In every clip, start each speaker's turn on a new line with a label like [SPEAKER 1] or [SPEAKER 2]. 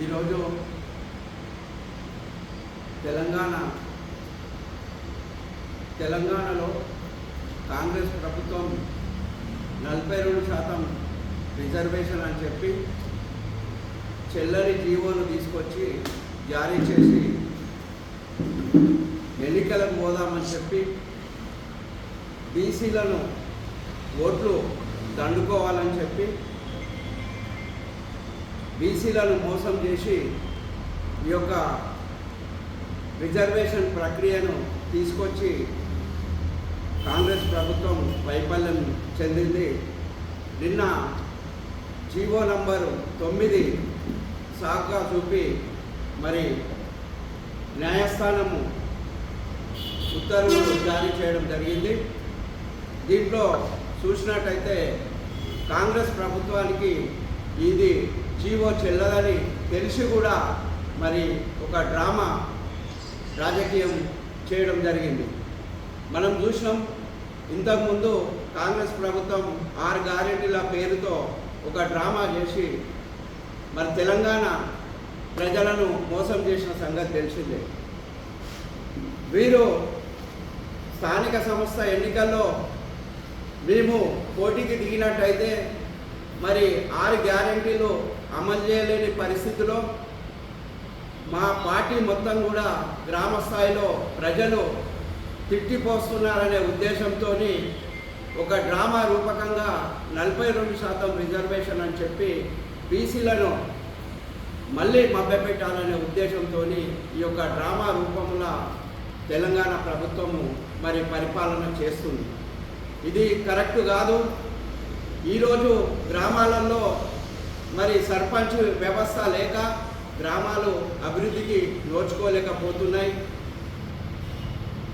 [SPEAKER 1] ఈరోజు తెలంగాణ తెలంగాణలో కాంగ్రెస్ ప్రభుత్వం నలభై రెండు శాతం రిజర్వేషన్ అని చెప్పి చెల్లరి జీవోను తీసుకొచ్చి జారీ చేసి ఎన్నికలకు పోదామని చెప్పి బీసీలను ఓట్లు దండుకోవాలని చెప్పి బీసీలను మోసం చేసి ఈ యొక్క రిజర్వేషన్ ప్రక్రియను తీసుకొచ్చి కాంగ్రెస్ ప్రభుత్వం వైఫల్యం చెందింది. నిన్న జీవో నంబరు తొమ్మిది సాకుగా చూపి మరి న్యాయస్థానము ఉత్తర్వులు జారీ చేయడం జరిగింది. దీంట్లో చూసినట్టయితే కాంగ్రెస్ ప్రభుత్వానికి ఇది జీవో చెల్లదని తెలిసి కూడా మరి ఒక డ్రామా రాజకీయం చేయడం జరిగింది. మనం చూసినాం ఇంతకుముందు కాంగ్రెస్ ప్రభుత్వం ఆరు గ్యారెంటీల పేరుతో ఒక డ్రామా చేసి మరి తెలంగాణ ప్రజలను మోసం చేసిన సంగతి తెలిసిందే. వీరు స్థానిక సంస్థ ఎన్నికల్లో మేము పోటీకి దిగినట్టయితే మరి ఆరు గ్యారంటీలు అమలు చేయలేని పరిస్థితిలో మా పార్టీ మొత్తం కూడా గ్రామ స్థాయిలో ప్రజలు తిట్టిపోస్తున్నారనే ఉద్దేశంతో ఒక డ్రామా రూపకంగా నలభై రెండు శాతం రిజర్వేషన్ అని చెప్పి బీసీలను మళ్ళీ మభ్యపెట్టాలనే ఉద్దేశంతో ఈ యొక్క డ్రామా రూపంలో తెలంగాణ ప్రభుత్వము మరి పరిపాలన చేస్తుంది. ఇది కరెక్ట్ కాదు. ఈరోజు గ్రామాలలో మరి సర్పంచ్ వ్యవస్థ లేక గ్రామాలు అభివృద్ధికి నోచుకోలేకపోతున్నాయి.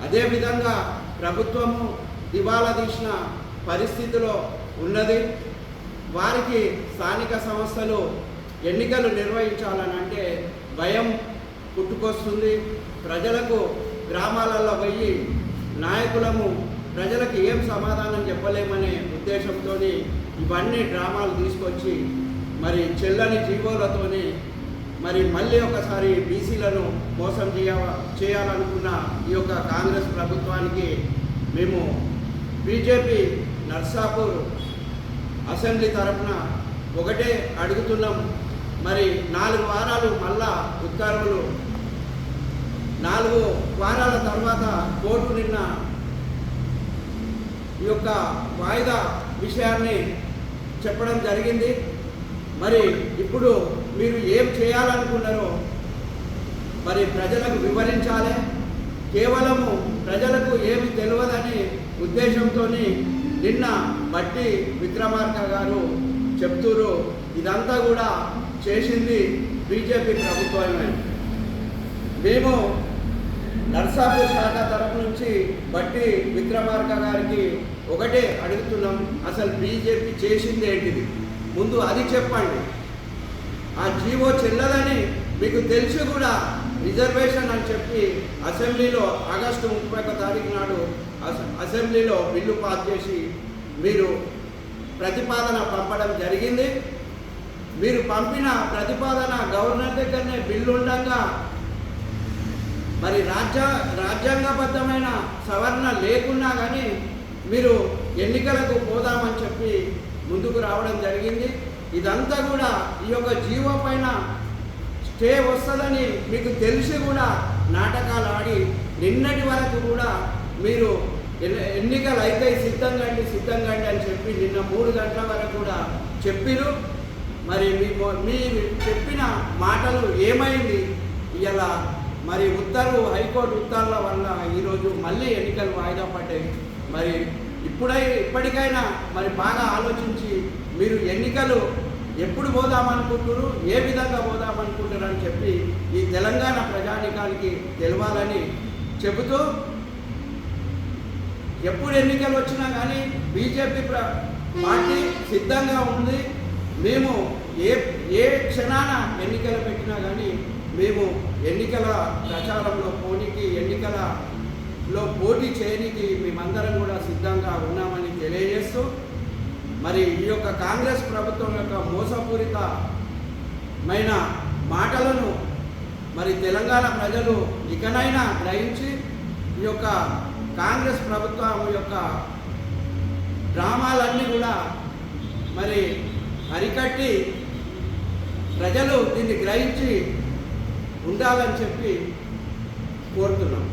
[SPEAKER 1] అదేవిధంగా ప్రభుత్వము దివాలా తీసిన పరిస్థితిలో ఉన్నది. వారికి స్థానిక సంస్థలు ఎన్నికలు నిర్వహించాలని అంటే భయం పుట్టుకొస్తుంది. ప్రజలకు గ్రామాలలో పోయి నాయకులము ప్రజలకు ఏం సమాధానం చెప్పలేమనే ఉద్దేశంతో ఇవన్నీ డ్రామాలు తీసుకొచ్చి మరి చెల్లని జీవోలతోని మరి మళ్ళీ ఒకసారి బీసీలను మోసం చేయ చేయాలనుకున్న ఈ యొక్క కాంగ్రెస్ ప్రభుత్వానికి మేము బీజేపీ నర్సాపూర్ అసెంబ్లీ తరఫున ఒకటే అడుగుతున్నాం. మరి నాలుగు వారాలు మళ్ళా ఉత్తర్వులు. నాలుగు వారాల తర్వాత కోర్టు నిన్న ఈ యొక్క వాయిదా విషయాన్ని చెప్పడం జరిగింది. మరి ఇప్పుడు మీరు ఏం చేయాలనుకున్నారో మరి ప్రజలకు వివరించాలి. కేవలము ప్రజలకు ఏమి తెలియదని ఉద్దేశంతో నిన్న బట్టి విక్రమార్క గారు చెప్తూరు. ఇదంతా కూడా చేసింది బీజేపీ ప్రభుత్వమే. మేము నర్సాపూర్ శాఖ తరపు నుంచి బట్టి విక్రమార్క గారికి ఒకటే అడుగుతున్నాం అసలు బీజేపీ చేసింది ఏంటిది? ముందు అది చెప్పండి. ఆ జీవో చెల్లదని మీకు తెలిసి కూడా రిజర్వేషన్ అని చెప్పి అసెంబ్లీలో ఆగస్టు ముప్పై ఒక తారీఖు నాడు అసెంబ్లీలో బిల్లు పాస్ చేసి మీరు ప్రతిపాదన పంపడం జరిగింది. మీరు పంపిన ప్రతిపాదన గవర్నర్ దగ్గరనే బిల్లు ఉండగా మరి రాజ్య రాజ్యాంగబద్ధమైన సవరణ లేకున్నా కానీ మీరు ఎన్నికలకు పోదామని చెప్పి ముందుకు రావడం జరిగింది. ఇదంతా కూడా ఈ యొక్క జీవో పైన స్టే వస్తుందని మీకు తెలిసి కూడా నాటకాలు ఆడి నిన్నటి వరకు కూడా మీరు ఎన్ని- ఎన్నికలు అయితే సిద్ధంగా అండి సిద్ధంగా అండి అని చెప్పి నిన్న మూడు గంటల వరకు కూడా చెప్పిరు. మరి మీ చెప్పిన మాటలు ఏమైంది? ఇలా మరి ఉత్తర్వు హైకోర్టు ఉత్తర్వుల వల్ల ఈరోజు మళ్ళీ ఎన్నికలు వాయిదా పడ్డాయి. మరి ఇప్పుడై ఇప్పటికైనా మరి బాగా ఆలోచించి మీరు ఎన్నికలు ఎప్పుడు పోదామనుకుంటున్నారు ఏ విధంగా పోదామనుకుంటున్నారు అని చెప్పి ఈ తెలంగాణ ప్రజానికానికి తెలవాలని చెబుతూ ఎప్పుడు ఎన్నికలు వచ్చినా కానీ బీజేపీ ప్ర పార్టీ సిద్ధంగా ఉంది. మేము ఏ ఏ క్షణాన ఎన్నికలు పెట్టినా కానీ మేము ఎన్నికల ప్రచారంలో పోటీకి ఎన్నికలలో పోటీ చేయడానికి మేమందరం కూడా సిద్ధంగా ఉన్నామని తెలియజేస్తూ మరి ఈ యొక్క కాంగ్రెస్ ప్రభుత్వం యొక్క మోసపూరితమైన మాటలను మరి తెలంగాణ ప్రజలు ఇకనైనా గ్రహించి ఈ యొక్క కాంగ్రెస్ ప్రభుత్వం యొక్క డ్రామాలన్నీ కూడా మరి అరికట్టి ప్రజలు దీన్ని గ్రహించి ఉండాలని చెప్పి కోరుతున్నాం.